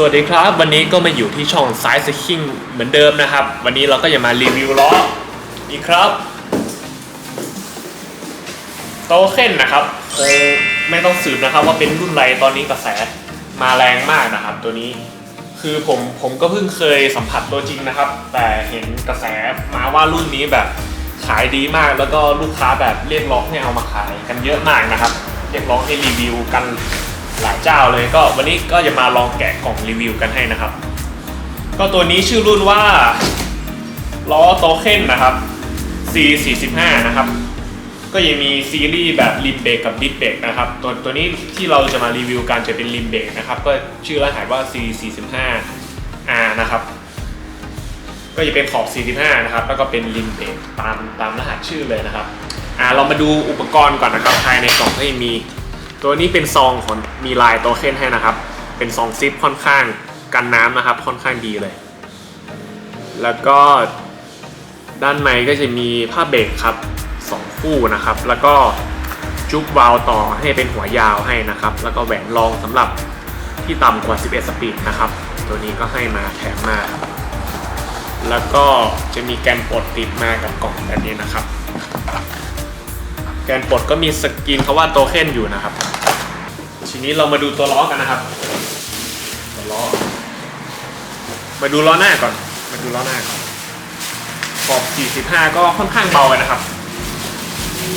สวัสดีครับ วันนี้ก็มาอยู่ที่ช่องสายสคิงเหมือนเดิมนะครับ วันนี้เราก็จะมารีวิวล้ออีกครับโตเค็นนะครับคงไม่ต้องสืบนะครับ ว่าเป็นรุ่นไรตอนนี้กระแสมาแรงมากนะครับ ตัวนี้คือผมผมก็เพิ่งเคยสัมผัสตัวจริงนะครับ แต่เห็นกระแสมาว่ารุ่นนี้แบบขายดีมาก แล้วก็ลูกค้าแบบเรียกร้องให้เอามาขายกันเยอะมากนะครับ เรียกร้องให้รีวิวกัน หลายเจ้าเลยก็วันนี้ก็จะมาลองแกะกล่องรีวิวกันให้นะครับ ก็ตัวนี้ชื่อรุ่นว่าล้อโตเค็นนะครับ C45 นะครับ ก็ยังมีซีรีส์แบบริมเบรกกับดิสเบรกนะครับตัวตัวนี้ที่เราจะมารีวิวกันจะเป็นริมเบรกนะครับ ก็ชื่อรหัสว่า C45R นะครับ ก็จะเป็นขอบ 45 นะครับ แล้วก็เป็นริมเบรกตามตามรหัสชื่อเลยนะครับ อ่าเรามาดูอุปกรณ์ก่อนนะครับภายในกล่องก็จะมี ตัวนี้เป็นซองของมีลายโตเค็นให้นะครับ เป็นซองซิปค่อนข้างกันน้ำนะครับ ค่อนข้างดีเลย แล้วก็ด้านในก็จะมีผ้าเบรกครับสองคู่นะครับ แล้วก็จุ๊บวาล์วต่อให้เป็นหัวยาวให้นะครับ แล้วก็แหวนรองสำหรับที่ต่ำกว่า 11 สปีดนะครับ ตัวนี้ก็ให้มาแถมมา แล้วก็จะมีแกนปลดติดมากับกล่องแบบนี้นะครับ แกนปลดก็มีสกรีนเขาว่าโตเค็นอยู่นะครับ ทีนี้เรามาดูตัวล้อกันนะครับ ตัวล้อ มาดูล้อหน้าก่อน มาดูล้อหน้าก่อนขอบ 45 ก็ค่อนข้างเบาเลยนะครับ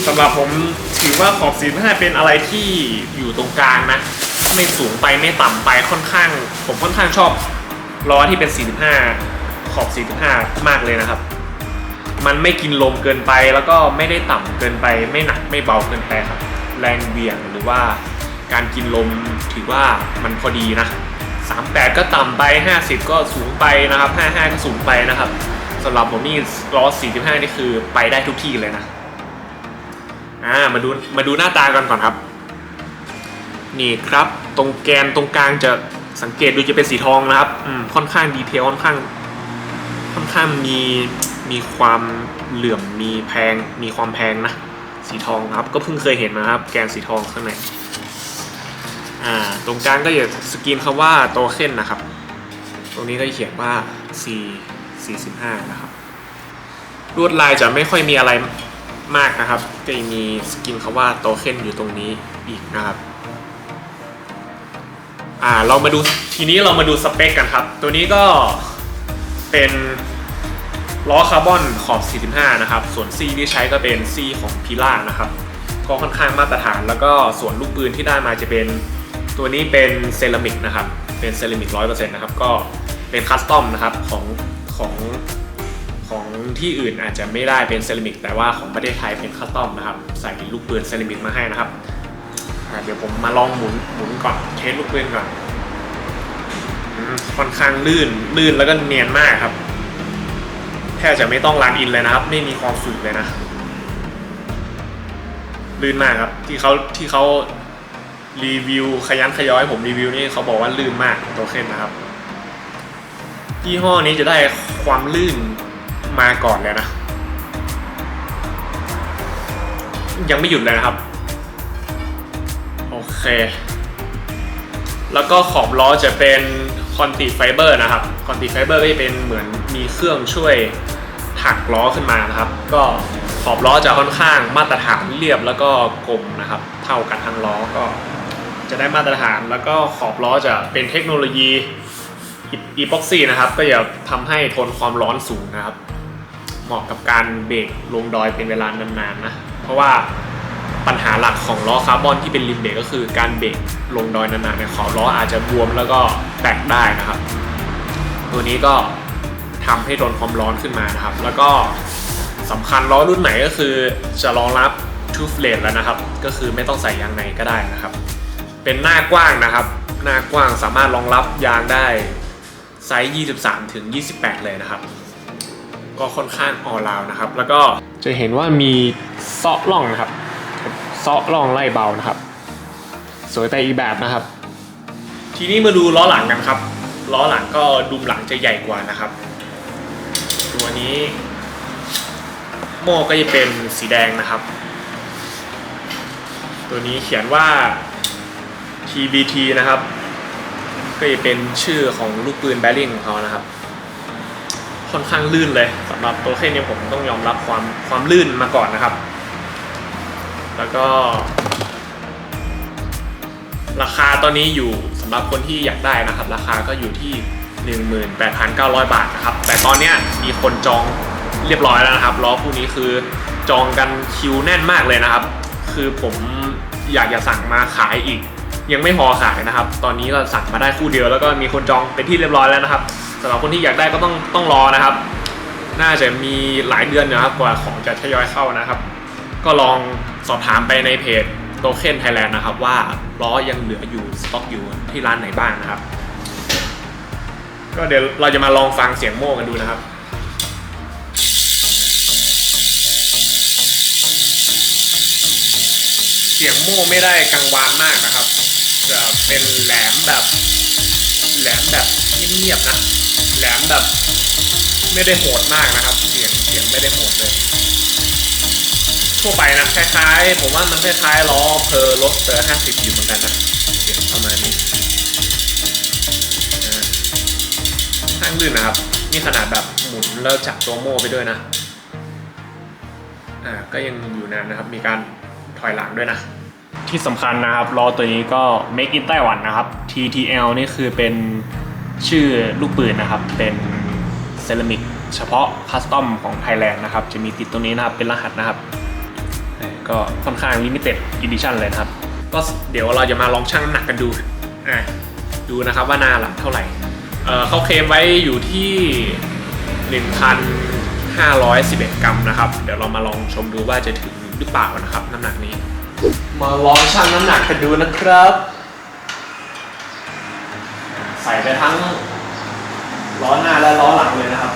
สำหรับผมถือว่าขอบ 45 เป็นอะไรที่อยู่ตรงกลางนะ ไม่สูงไปไม่ต่ำไปค่อนข้าง ผมค่อนข้างชอบล้อที่เป็น 45 ขอบ 45 มากเลยนะครับ มันไม่กินลมเกินไป แล้วก็ไม่ได้ต่ำเกินไป ไม่หนักไม่เบาเกินไปครับ แรงเหวี่ยงหรือว่าการกินลมถือว่ามันพอดีนะ 38 ก็ต่ำไป 50 ก็สูงไปนะครับ 55 ก็สูงไปนะครับสำหรับผมนี่ล้อ45 นี่คือไปได้ทุกที่เลยนะอ่ามาดูมาดูหน้าตากันก่อนครับ นี่ครับตรงแกนตรงกลางจะสังเกตดูจะเป็นสีทองนะครับอืมค่อนข้างดีเทลค่อนข้าง ค่อนข้างมี มีความเหลื่อมมีแพงมีความแพงนะสีทองครับก็เพิ่งเคยเห็นนะครับ แกนสีทองข้างในอ่าตรงกลางก็จะสกรีนคำว่าโตเค็นนะครับ ตรงนี้ก็จะเขียนว่า C 45นะครับลวดลายจะไม่ค่อยมีอะไรมากนะครับ ก็จะมีสกรีนคำว่าโตเค็นอยู่ตรงนี้อีกนะครับอ่าเรามาดูทีนี้เรามาดูสเปคกันครับ ตัวนี้ก็เป็น ล้อคาร์บอนขอบ 45 นะครับ ส่วนซีที่ใช้ก็เป็นซีของพิล่านะครับ ก็ค่อนข้างมาตรฐาน แล้วก็ส่วนลูกปืนที่ได้มาจะเป็นตัวนี้เป็นเซรามิกนะครับ เป็นเซรามิก100%นะครับ ก็เป็นคัสตอมนะครับของของของที่อื่นอาจจะไม่ได้เป็นเซรามิก แต่ว่าของประเทศไทยเป็นคัสตอมนะครับ ใส่ลูกปืนเซรามิกมาให้นะครับ เดี๋ยวผมมาลองหมุนหมุนก่อนเทสลูกปืนก่อน ค่อนข้างลื่นลื่นแล้วก็เนียนมากครับ แทบจะไม่ต้องรันอินเลยนะครับ ไม่มีความฝืดเลยนะ ลื่นมากครับ ที่เขาที่เขารีวิวขยันขย้อยผมรีวิวนี่เขาบอกว่าลื่นมากโตเค็นนะครับยี่ห้อนี้จะได้ความลื่นมาก่อนเลยนะ ยังไม่หยุดเลยนะครับ โอเค แล้วก็ขอบล้อจะเป็นคอนติไฟเบอร์นะครับ คอนติไฟเบอร์ก็จะเป็นเหมือนมีเครื่องช่วย ถักล้อขึ้นมานะครับ ก็ขอบล้อจะค่อนข้างมาตรฐานเรียบแล้วก็กลมนะครับ เท่ากันทั้งล้อก็จะได้มาตรฐานแล้วก็ขอบล้อจะเป็นเทคโนโลยีอีพ็อกซี่นะครับ ก็จะทำให้ทนความร้อนสูงนะครับ เหมาะกับการเบรกลงดอยเป็นเวลานานๆนะ เพราะว่าปัญหาหลักของล้อคาร์บอนที่เป็นริมเบรกก็คือการเบรกลงดอยนานๆเนี่ยขอบล้ออาจจะบวมแล้วก็แตกได้นะครับ ตัวนี้ก็ ทำให้ทนความร้อนขึ้นมานะครับ แล้วก็สำคัญล้อรุ่นไหนก็คือจะรองรับทูฟเลนแล้วนะครับ ก็คือไม่ต้องใส่ยางในก็ได้นะครับ เป็นหน้ากว้างนะครับ หน้ากว้างสามารถรองรับยางได้ไซส์23 ถึง 28 เลยนะครับ ก็ค่อนข้างออลาวนะครับ แล้วก็จะเห็นว่ามีเซาะล่องนะครับเซาะล่องไล่เบานะครับ สวยไปอีแบบนะครับ ทีนี้มาดูล้อหลังกันครับ ล้อหลังก็ดุมหลังจะใหญ่กว่านะครับ ตัวนี้ โม่ก็จะเป็นสีแดงนะครับ ตัวนี้เขียนว่า TBT นะครับ ก็จะเป็นชื่อของลูกปืนแบริ่งของเขานะครับ ค่อนข้างลื่นเลยสำหรับตัวเครื่องนี้ผมต้องยอมรับความความลื่นมาก่อนนะครับ แล้วก็ ราคาตอนนี้อยู่สำหรับคนที่อยากได้นะครับ ราคาก็อยู่ที่ 18,900 บาทนะครับ แต่ตอนนี้มีคนจองเรียบร้อยแล้วนะครับล้อคู่นี้คือจองกันคิวแน่นมากเลยนะครับ คือผมอยากจะสั่งมาขายอีก ยังไม่พอขายนะครับ ตอนนี้ก็สั่งมาได้คู่เดียวแล้วก็มีคนจองเป็นที่เรียบร้อยแล้วนะครับสำหรับคนที่อยากได้ก็ต้องต้องรอนะครับ น่าจะมีหลายเดือนนะครับกว่าของจะทยอยเข้านะครับ ก็ลองสอบถามไปในเพจโตเค็นไทยแลนด์นะครับว่าล้อยังเหลืออยู่สต็อกอยู่ที่ร้านไหนบ้างนะครับ ก็เดี๋ยวเราจะมาลองฟังเสียงโม่กันดูนะครับเสียงโม่ไม่ได้กังวานมากนะครับ จะเป็นแหลมแบบ แหลมแบบเงียบๆนะ แหลมแบบ ไม่ได้โหดมากนะครับ เสียงเสียงไม่ได้โหดเลย ทั่วไปนะคล้ายๆ ผมว่ามันคล้ายๆล้อเพอร์รสเตอร์50อยู่เหมือนกันนะ เสียงประมาณนี้ ข้างลื่นนะครับ นี่ขนาดแบบหมุนแล้วจับตัวโม่ไปด้วยนะ อ่า ก็ยังอยู่นานนะครับ มีการถอยหลังด้วยนะ ที่สำคัญนะครับล้อตัวนี้ก็ make in ไต้หวันนะครับ TTL นี่คือเป็นชื่อลูกปืนนะครับ เป็นเซรามิกเฉพาะคัสตอมของไทยแลนด์นะครับ จะมีติดตรงนี้นะครับ เป็นรหัสนะครับ ก็ค่อนข้างลิมิเต็ดอีดิชั่นเลยนะครับ ก็เดี๋ยวเราจะมาลองชั่งน้ำหนักกันดู อะดูนะครับว่าหน้าหลังเท่าไหร่ เออเขาเคลมไว้อยู่ที่ 1,511 กรัมนะครับ เดี๋ยวเรามาลองชมดูว่าจะถึงหรือเปล่านะครับ น้ำหนักนี้ มาลองชั่งน้ำหนักกันดูนะครับ ใส่ไปทั้งล้อหน้าและล้อหลังเลยนะครับ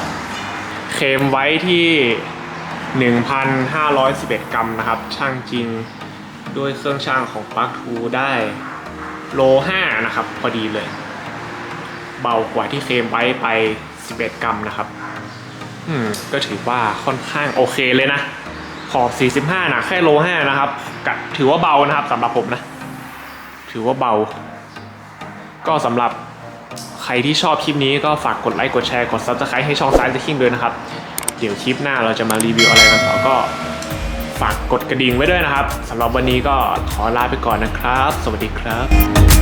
เคลมไว้ที่ 1,511 กรัมนะครับ ช่างจริงด้วยเครื่องช่างของปลั๊กทูได้โล5นะครับ พอดีเลย เบากว่าที่เคลมไว้ไป 11 กรัมนะครับ อืม ก็ถือว่าค่อนข้างโอเคเลยนะ ขอบ 45 นะแค่โล 5 นะครับกะถือว่าเบานะครับสำหรับผมนะ ถือว่าเบา ก็สำหรับใครที่ชอบคลิปนี้ก็ฝากกดไลค์ กดแชร์ กด subscribe ให้ช่องซ้ายจะคิงด้วยนะครับ เดี๋ยวคลิปหน้าเราจะมารีวิวอะไรกันต่อก็ฝากกดกระดิ่งไว้ด้วยนะครับสำหรับวันนี้ก็ขอลาไปก่อนนะครับ สวัสดีครับ